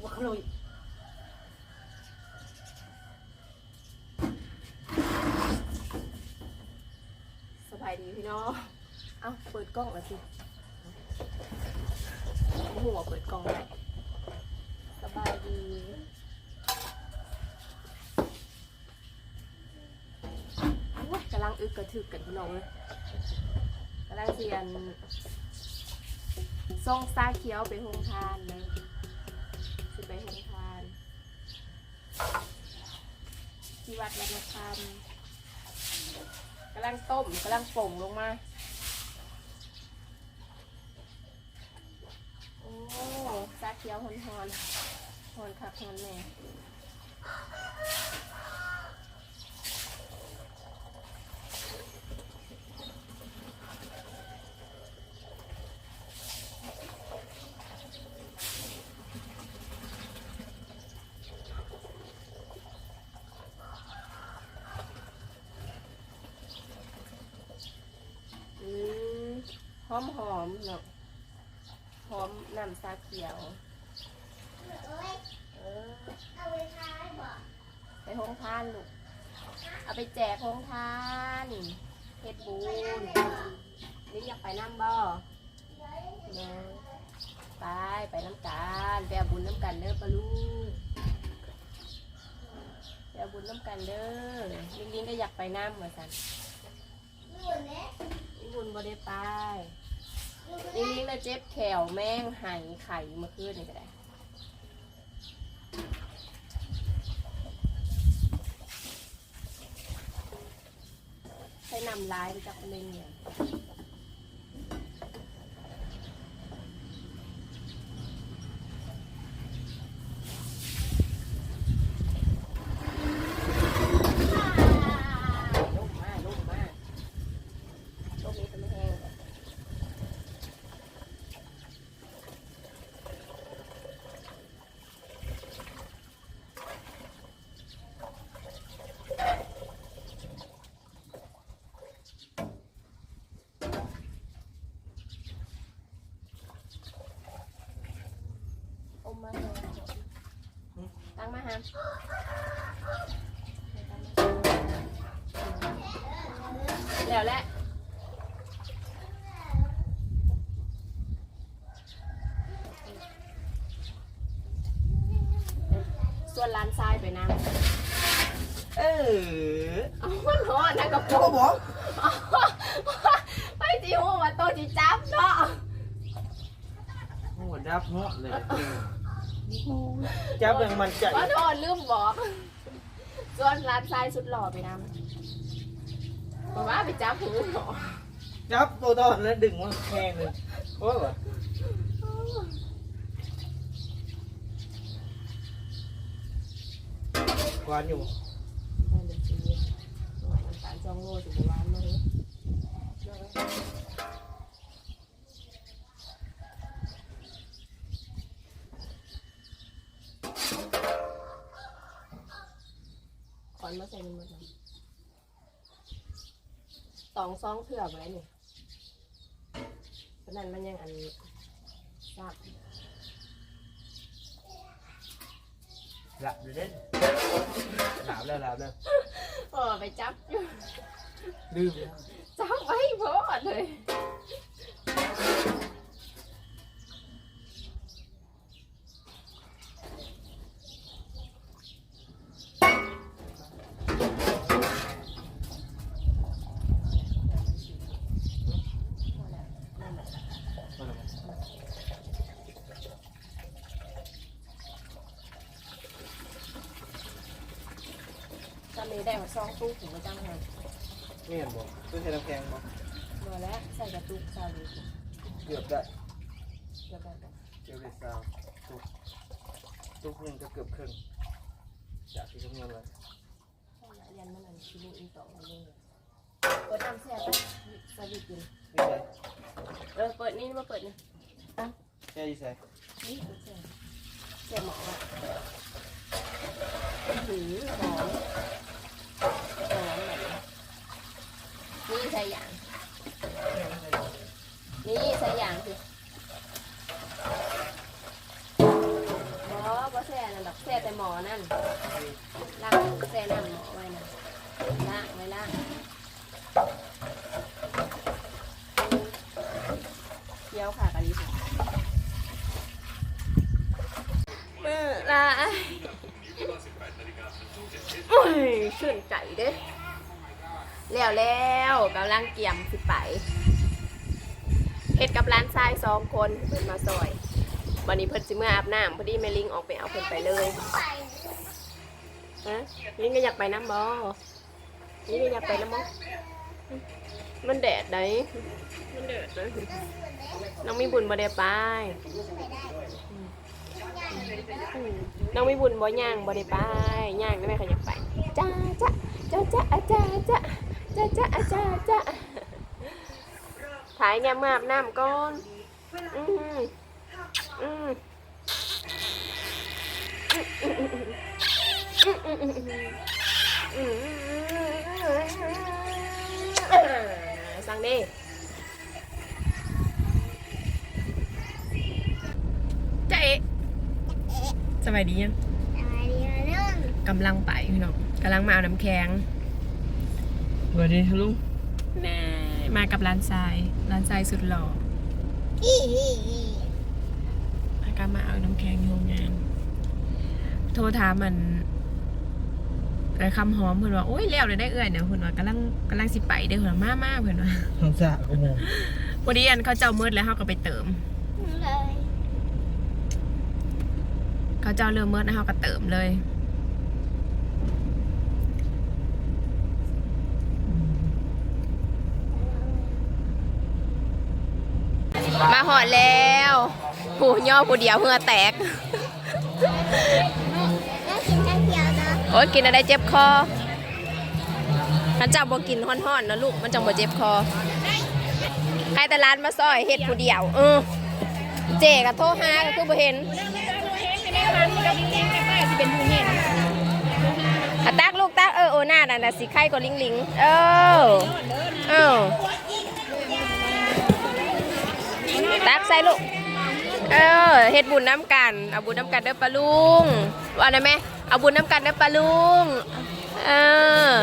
ูกบักขลุยสบายดีพี่น้อง เอ้าเปิดกล้องแล้วสิหัวเปิดกล้องได้สบายดีโอ้ยกำลังอึกกระทึกกันพี่น้องเลยกำลังเสียนส่งซาเขียวไปโฮงทานเลย สิไปโฮงทานที่วัดวัดธรรมกำลังต้มกำลังป่งลงมา โอ้ซาเคียวหอนหอนหอนคักหอนแม่อืม หอมหอมเนาะหอมน้ำซาเขียวเออเอาไปท้ายบอกไปโฮงทานลูกเอาไปแจกโฮงทานเฮ็ดบุญนี่อยากไปน้ำบ่เนอะไปไปน้ำกันไปเอาบุญน้ำกันเด้อปะลูกไปเอาบุญน้ำกันเด้อลิงลิงก็อยากไปน้ำเหมือนกันลิงบุญบ่ได้ไป นี่นี่เลยเจ็บแขวแม่งไหายไข่เมื่อคืนนี่ก็ได้ใช้นำลายไปจากเล่นเนี่ยลุ่มมากลุ่มมากลุ่มนี้จะไม่แห้งเลยอ มาเลยตั้งมาฮะแล้วแหละส่วนร้านทรายไปน้ำเออเอามันร้อนนะกระเขาโปรงบอกไปจิวว่าโตจิจับเนาะโอ้ดับเหาะเลย จับอย่างมันใจว่าโทษลืมบอกส่วนร้านทรายสุดหล่อไปน้ำบอกว่าไปจับหูหรอจับตัวตอนแล้วดึงมันแห้งเลยโอ้ยกวานอยู่นั่นเป็นสีหน่วยน้ำตาลจองโง่ถึงร้านเลยข อนมาใส่ในมือหน่อยตองซองเถื่อไว้นี่เพราะนั้นมันยังอันทราบหลับเลยเด่นหลับแล้วหลับแล้วเออไปจับอยู่ลืมแล้ว จับไว้พอเลย ตอนนี้ได้มาซองตู้ถุงมาจังเลยไม่เห็นบอกตัวใช้น้ำแข็งบอกมาแล้วใส่กระตุกซาลีเกือบได้เดี๋ยวแบบเกือบได้สาวตุกตุกหนึ่งก็เกือบครึ่งจากที่คำนวณไว้ยันมันอันชิลูอีต่อมาเลยเปิดน้ำแช่ไปสลิดกินนี่ใช่เออเปิดนี่มาเปิดนี่แค่ดีใส่นี่เปิดแช่แช่หมออะหือหอมหอมแบบ นี่ใส่ยาง นี่ใส่ยางสิบอก็แช่นั่นหมอนั่นล้างแช่น้ำหมอไว้นะล้างไว้ล้างเคี้ยวค่ะกะลิบมือลาโอ้ยชื่นใจเด้ แล้วแล้วกำลังเกี่ยมสิไปเฮ็ดกับร้านทรายสองคนเพิ่นมาซอยวันนี้เพิ่นสิเมื่ออาบน้ำพอดีแม่ลิงออกไปเอาเพิ่นไปเลยฮะลิงก็อยากไปน้ำบ่ลิงก็อยากไปน้ำบ่มันแดดได้มันแดดนะน้องมีบุญบ่ได้ไปอืมน้องมีบุญบ่ย่างบ่ได้ไปย่างได้ไหมคะอยากไปจ้าจ้าจ้าจ้าอาจ้าจ้า จ้าจ้าอาจ้าจ้าถ่ายยามเมื่ออาบน้ำก่อนอืมอืมสั่งดิเจ๊สบายดียังอะไรเดียวเรื่องกำลังไปพี่น้องกำลังมาเอาน้ำแข็ง สวัสดีลุงแน่มากับร้านทรายร้านทรายสุดหล่ออีอากามาเอาน้ำแข็งโรงงาน โทรถามมันแต่คำหอมเพื่อนว่าโอ้ยแล้วเลยได้เอื่อยเนี่ยเพื่อนว่ากำลังกำลังสิไปเด้อเพื่อนว่ามามาเพื่อนว่าทางสะก็มองพอดีอันเขาเจ้ามืดแล้วเขาก็ไปเติมเลยเขาเจ้าเริ่มมืดแล้วเขาก็เติมเลย มาหอดแล้วหูย่อผู้เดียวเพื่อแตกแล้วกินแค่เดียวนะโอ้ยกินอะไรเจ็บคอมันจังบ่กินฮ้อนๆนะลูกมันจังบ่เจ็บคอ ใครแต่ร้านมาซอยเฮ็ดผู้เดียวเออเจก็โทรหาก็คือบ่เห็นอะตักลูกตักเออโอหน้านั่นน่ะสิไข่ก็ลิงลิงๆเออเออ ตักใส่ลูก เออเฮ็ดบุญน้ำกัน เอาบุญน้ำกันเด้อปลาลุงว่าได้ไหมเอาบุญน้ำกันเด้อปลาลุง เออ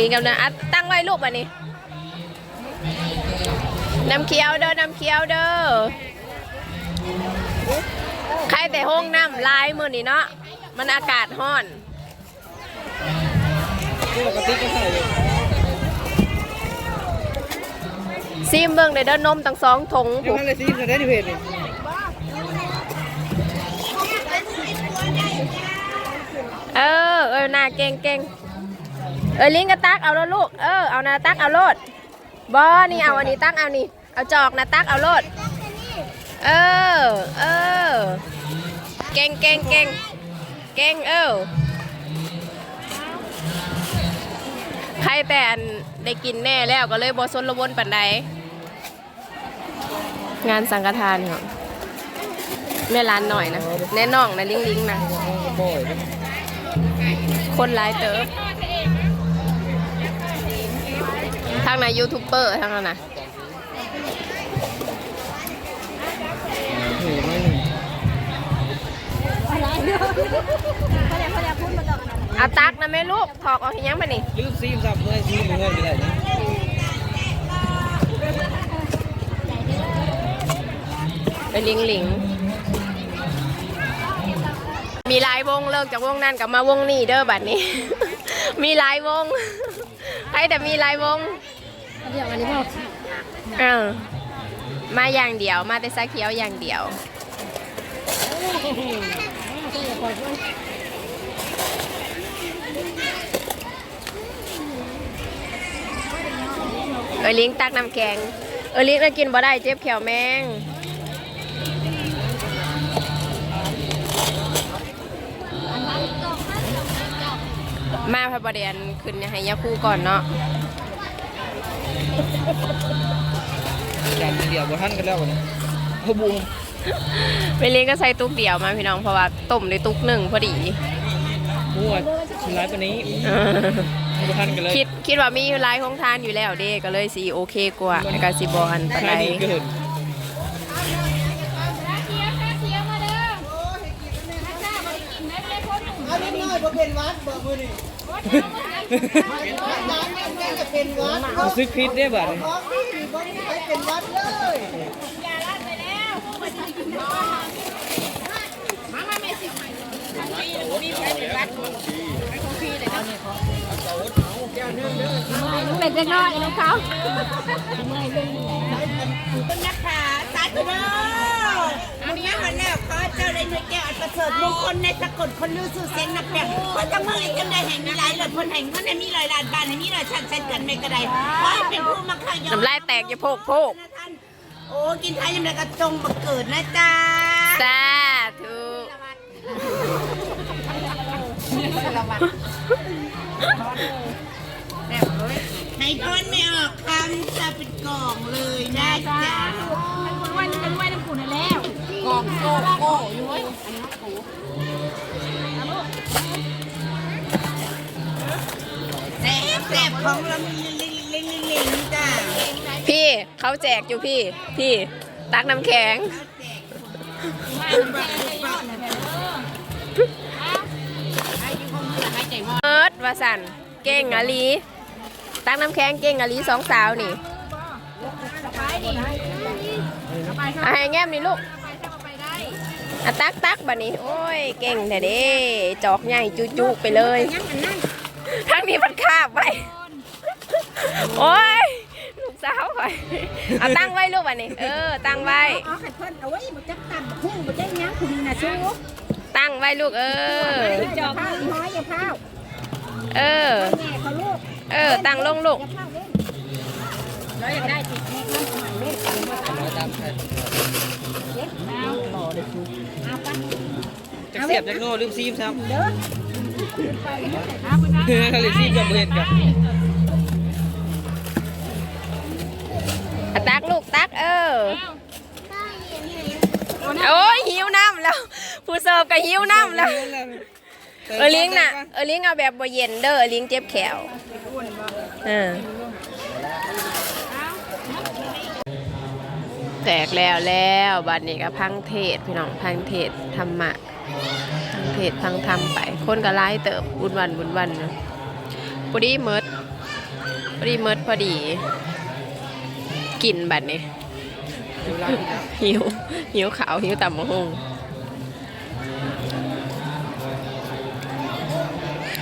ลิงกับนะอะตั้งไว้ลูกอันนี้น้ำเคี้ยวเด้อ น้ำเคี้ยวเด้อ ใครแต่ห้องน้ำลายมือนี่เนาะ มันอากาศร้อนปกติก็ใส่ ซีมเบิ่งได้เด้อนมตั้งสองถุงเดี๋ยวผูกมันเลยซีมจะได้ในเพจนี่เออเออหน้าเก่งเก่งเออลิงก็ตักเอาแล้วลูกเออเอานาตักเอาโลดบอนี่เอาอันนี้ตักเอานี่เอาจอกนะตักเอาโลดเออเออเก่งเก่งเก่งเก่งเออใครแต่อันได้กินแน่แล้วก็เลยบอสนระวนปันใด งานสังฆทานครับแม่ร้านหน่อยนะแน่น้องนะลิงลิงๆนะบ่อยคนหลายเติบทางไหนยูทูบเบอร์ทางนั้นนะเฮ้ยไม่หนึ่งเอาตักนะแม่ลูกถอกออกทียังมานี่ลืมซีมซับเมื่อซีมเมื่อไม่ได้ นะไปลิงลิง มีหลายวงเลิกจากวงนั้นกลับมาวงนี้เด้อบัดนี้ มีหลายวงใครแต่มีหลายวงเดี๋ยววันนี้บอกเออมาอย่างเดียวมาแต่ซาเขียวอย่างเดียวเออลิงตักน้ำแกงเออลิงน่ะกินบ่ได้เจ็บแขวแมง มาพระประเดียนขึ้นให้ยาคู่ก่อนเนาะจำเดียวบ่ทันกันแล้ววันนี้เอาบูมไปเลี้ยงก็ใส่ตุ๊กเดียวมาพี่น้องเพราะว่าต้มในตุ๊กหนึ่งพอดีบูมชิ้นร้ายกว่านี้เออบ่ทันกันเลยคิดคิดว่ามีลายของทานอยู่แล้วเด้ก็เลยสีโอเคกว่าในการสีบอลปานใดขายดีเกินเคี้ยวมาเด้อบ่เป็นวัดบ่มื้อนี้ ร้านนั้นแม่จะเป็นวัดรู้สึกผิดได้บ่เนี่ยของนี่บ่มีใครเป็นวัดเลยเป็นเล็กน้อยนะเขาคุณนะคะสาธุเด้อเอาเนี้ยวันแล้วขอเจ้าได้ด้วยแก้วอั คลในสกลคนลือสู่เสียงนักแข่งเพราะจะเมื่อไอ้จังได้แห่งมีหลายเลยคนแห่งคนได้มีหลายล้านบ้านให้มีหลายชั้นเช่นกันไม่กระไดขอให้เป็นผู้มาข้างยอมน้ำลายแตกอย่าโพกโพกนะท่านโอ้กินไทยยังไงกระจงบังเกิดนะจ๊ะสาธุให้พรไม่ออกคำจะเป็นกล่องเลยนะจ๊ะวันจะด้วยน้ำปูนั่นแล้วกล่องโกโก้อยู่เว้ย ของเรามีลิงลิงลิงลิงจ้าพี่เขาแจกอยู่พี่ พี่ตักน้ำแข็ง เอิร์ดวาสันเก่งอะลีตักน้ำแข็งเก่งอะลีสองสาวนี่อะให้แง้มนี่ลูกอะตักตักบัดนี้ โอ้ย เก่งแต่เด้จอกใหญ่จุจุไปเลยทั้งนี้มันคาบไป โอ้ยลูกสาวไปเอาตั้งไว้ลูกบัดนี้ เออ ตั้งไว้ เอาให้เพิ่นเอาไว้มันจะตับหุ้งมันได้ยังคุณน่ะชูตั้งไว้ลูกเออ จอกข้าวน้อยอย่าพาวเออ แม่เขาลูกเออ ตั้งลงลูก อย่าพาวเล่นแล้วอยากได้ติดแม่น้ำสมัยเล่นเอาไปจักเสียบจักโง่ลืมซีมครับเด้อเขาเลยซีมกับเห็นกับ อะตักลูกตักเออ โอ้ยหิวน้ำแล้ว ผู้เสิร์ฟก็หิวน้ำแล้ว เออลิงน่ะ เออลิงเอาแบบบ่เย็นเด้อเออลิงเจ็บแขวเออแตกแล้วแล้วบัดนี้ก็พังเทศพี่น้องพังเทศธรรมะพังเทศพังธรรมไป คนก็ไล่เติบบุญวันบุญวันนะพอดีเมิดพอดีเมิดพอดี กินบัดนี้ หิว หิวขาว หิวต่ำมะฮง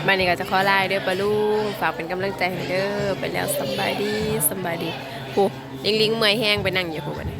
มานี่ก็จะขอไลน์เด้อปะลุงฝากเป็นกำลังใจให้เด้อไปแล้วสบายดีสบายดีผู้ลิงลิงเมื่อยแห้งไปนั่งอยู่ผู้บัดนี้